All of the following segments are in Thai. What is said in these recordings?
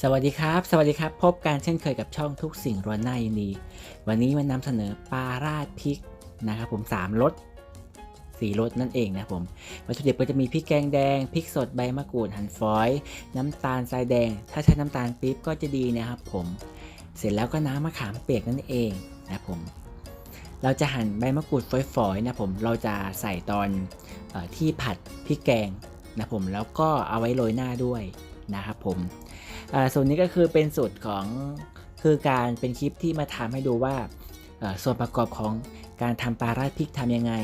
สวัสดีครับ สวัสดีครับ พบกันเช่นเคยกับช่องทุกสิ่งร้อนหน้ายินดีวันนี้มันำเสนอปลาราดพริกนะครับผมสามรสสี่รสนั่นเองนะผมวัตถุดิบก็จะมีพริกแกงแดงพริกสดใบมะกรูดหั่นฝอย น้ำตาลทรายแดง ถ้าใช้น้ำตาลปี๊บก็จะดีนะครับผมเสร็จแล้วก็น้ำมะขามเปียกนั่นเองนะครับผมเราจะหั่นใบมะกรูดฝอยๆนะผมเราจะใส่ตอนออที่ผัดพริกแกงนะผมแล้วก็เอาไว้โรยหน้าด้วยนะครับผม ส่วนนี้ก็คือเป็นสูตรของคือการเป็นคลิปที่มาทำให้ดูว่าอ่อส่วนประกอบของการทำปลาราดพริกทำยังไง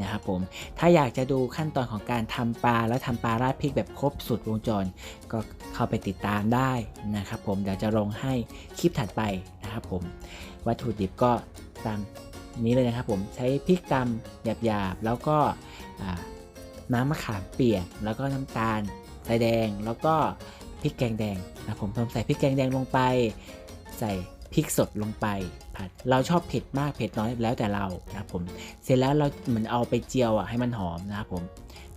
นะครับผม ถ้าอยากจะดูขั้นตอนของการทำปลาแล้วทำปลาราดพริกแบบครบสุดวงจร ก็เข้าไปติดตามได้นะครับผมเดี๋ยวจะลงให้คลิปถัดไปนะครับผม วัตถุดิบก็ตามนี้เลยนะครับผมใช้พริกตำหยาบๆ แล้วก็น้ำมะขามเปียก แล้วก็น้ำตาลทรายแดงแล้วก็ พริกแกงแดงนะผมผมใส่พริกแกงแดงลงไป ใส่พริกสดลงไปผัดเราชอบเผ็ดมากเผ็ดน้อยแล้วแต่เรานะผมเสร็จแล้วเราเหมือนเอาไปเจียวอะให้มันหอมนะครับผม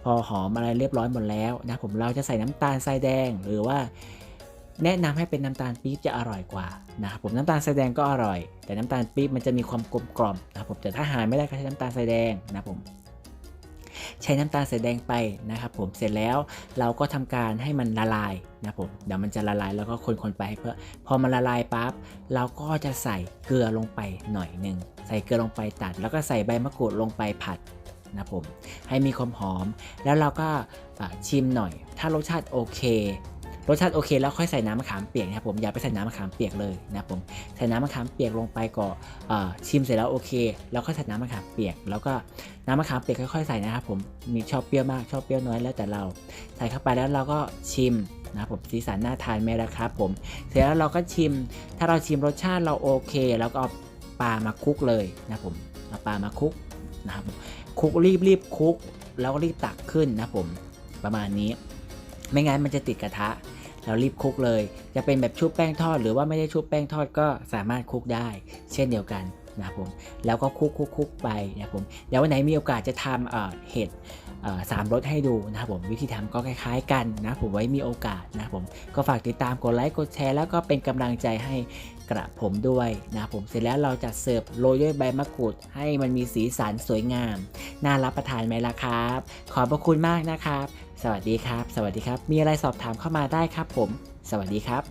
พอหอมอะไรเรียบร้อยหมดแล้วนะผมเราจะใส่น้ำตาลทรายแดงหรือว่า แนะนำให้เป็นน้ำตาลปี๊บจะอร่อยกว่านะครับผมน้ำตาลทรายแดงก็อร่อย แต่น้ำตาลปี๊บมันจะมีความกลมกล่อมนะครับผมแต่ถ้าหาไม่ได้ก็ใช้น้ำตาลทรายแดงนะครับผม ใช้น้ำตาลสายแดงไปนะครับผมเสร็จแล้วเราก็ทำการให้มันละลายนะครับผมเดี๋ยวมันจะละลายแล้วก็คนๆไปเพื่อพอมันละลายปั๊บเราก็จะใส่เกลือลงไปหน่อยหนึ่งใส่เกลือลงไปตัด แล้วก็ใส่ใบมะกรูดลงไปผัดนะครับผมให้มีความหอม แล้วเราก็ชิมหน่อย ถ้ารสชาติโอเค รสชาติโอเคแล้วค่อยใส่น้ำมะขามเปียกนะครับผมอย่าไปใส่น้ำมะขามเปียกเลยนะครับผมใส่น้ำมะขามเปียกลงไปก่อนชิมเสร็จแล้วโอเค แล้วก็ใส่น้ำมะขามเปียก แล้วก็น้ำมะขามเปียกค่อยๆใส่นะครับผมมีชอบเปรี้ยวมากชอบเปรี้ยวน้อยแล้วแต่เรา ใส่เข้าไปแล้วเราก็ชิมนะครับผมสีสันน่าทานไหมล่ะครับผมเสร็จแล้วเราก็ชิม ถ้าเราชิมรสชาติเราโอเคแล้วก็เอาปลามาคลุกเลยนะครับผมเอาปลามาคลุกนะครับคลุกรีบรีบคุกแล้วก็รีบตักขึ้นนะครับผมประมาณนี้ ไม่งั้นมันจะติดกระทะ เรารีบคลุกเลย จะเป็นแบบชุบแป้งทอด หรือว่าไม่ได้ชุบแป้งทอดก็สามารถคลุกได้ เช่นเดียวกันนะครับผมแล้วก็คุกคุกคุกไปนะครับผมเดี๋ยววันไหนมีโอกาสจะทำเอ่อเห็ด สามรสให้ดูนะครับผมวิธีทำก็คล้าย ๆ กันนะผมไว้มีโอกาสนะผมก็ฝากติดตามกดไลค์กดแชร์แล้วก็เป็นกำลังใจให้กระผมด้วยนะผมเสร็จแล้วเราจะเสิร์ฟโรยด้วยใบมะกรูด ให้มันมีสีสันสวยงาม น่ารับประทานไหมล่ะครับ ขอบพระคุณมากนะครับ สวัสดีครับ สวัสดีครับ มีอะไรสอบถามเข้ามาได้ครับผม สวัสดีครับ